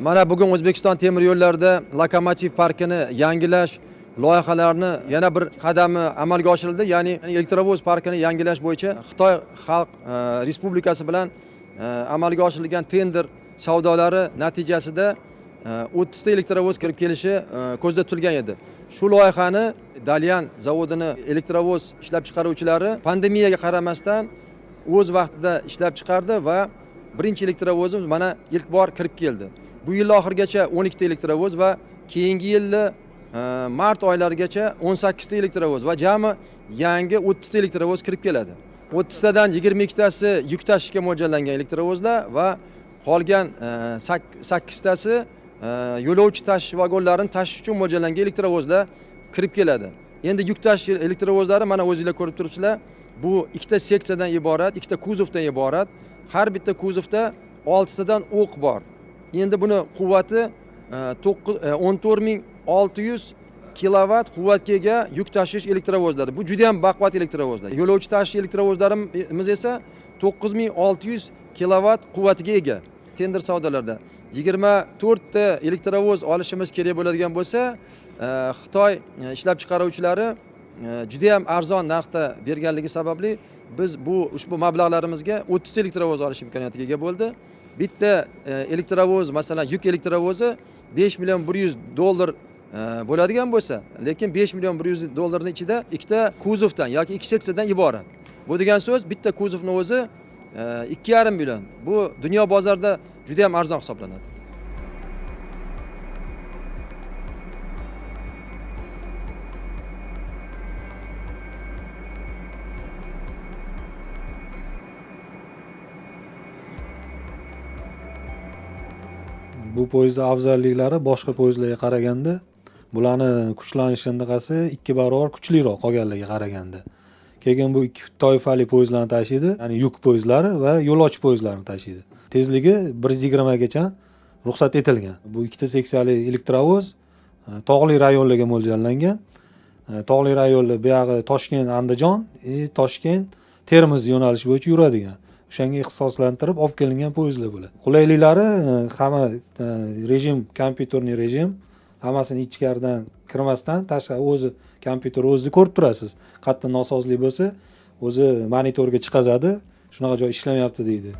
mana bugun o'zbekiston temir yo'llarida lokomotiv parkini yangilash loyihalarini yana bir qadami e, amalga oshirildi. Ya'ni elektrovoz parkini yangilash bo'yicha xitoy xalq e, respublikasi bilan e, amalga oshirilgan tender savdolari natijasida e, o'ttizta elektrovoz kirib kelishi e, ko'zda tutilgan edi. Shu loyihani dalyan zavodini elektrovoz ishlab chiqaruvchilari pandemiyaga qaramasdan o'z vaqtida ishlab chiqardi va birinchi elektrovozimiz mana ilk bor kirib keldi. Bu yil oxirigacha 12 ta elektrovoz va keyingi yilni e, mart oylarigacha 18 ta elektrovoz va jami yangi 30 ta elektrovoz kirib keladi. 30 tadan 22 tasi yuk tashishga mo'ljallangan elektrovozlar va qolgan e, sak- 8 tasi e, yo'lovchi tashish vagonlarini tashish uchun mo'ljallangan elektrovozlar kirib keladi. Endi yuk tashish elektrovozlari mana o'zinglar ko'rib bu ikkita seksiyadan iborat ikkita kuzovdan iborat. Har bitta kuzovda oltitadan o'q bor endi buni quvvati e, to'qqiz e, o'n to'rt ming olti yuz kilovat quvvatga ega yuk tashish elektrovozlari. Bu juda yam baquvvat elektrovozlar. Yo'lovchi tashish elektrovozlarimiz esa to'qqiz ming olti yuz kilovat quvvatiga ega tender savdolarda. Yigirma to'rtta elektrovoz olishimiz kerak bo'ladigan bo'lsa e, xitoy e, ishlab chiqaruvchilari e, juda yam arzon narxda berganligi sababli biz bu ushbu mablag'larimizga o'ttizta elektrovoz olish imkoniyatiga ega bo'ldi. Bitta e, elektrovoz masalan yuk elektrovozi besh million bir yuz dollar e, bo'ladigan bo'lsa lekin besh million bir yuz dollarni ichida ikkita kuzovdan yoki ikki seksiyadan iborat. Bu degan so'z bitta kuzovni o'zi e, ikki yarim million. Bu dunyo bozorida juda yam arzon hisoblanadi bu poyezdni afzalliklari boshqa poyezdlarga qaraganda bularni kuchlanish shunaqasi ikki barobar kuchliroq qolganlarga qaraganda. Keyin bu ikki toifali poyezdlarni tashiydi ya'ni yuk poyezdlari va yo'lovchi poyezdlarini tashiydi. Tezligi bir yuz yigirmagacha ruxsat etilgan. Bu ikkita seksiyali elektrovoz e, tog'li rayonlarga mo'ljallangan. E, tog'li rayonlar buyog'i toshkent andijon и e, toshkent termiz yo'nalishi bo'yicha yuradigan. O'shanga ixtisoslantirib olib kelingan poyezdlar bo'ladi. Qulayliklari e, hamma e, rejim kompyuterniy rejim hammasini ichkaridan kirmasdan tashqari o'zi kompyuter o'zini ko'rib turasiz. Qayerda nosozlik bo'lsa o'zi monitorga chiqazadi shunaqa joy ishlamayapti deydi.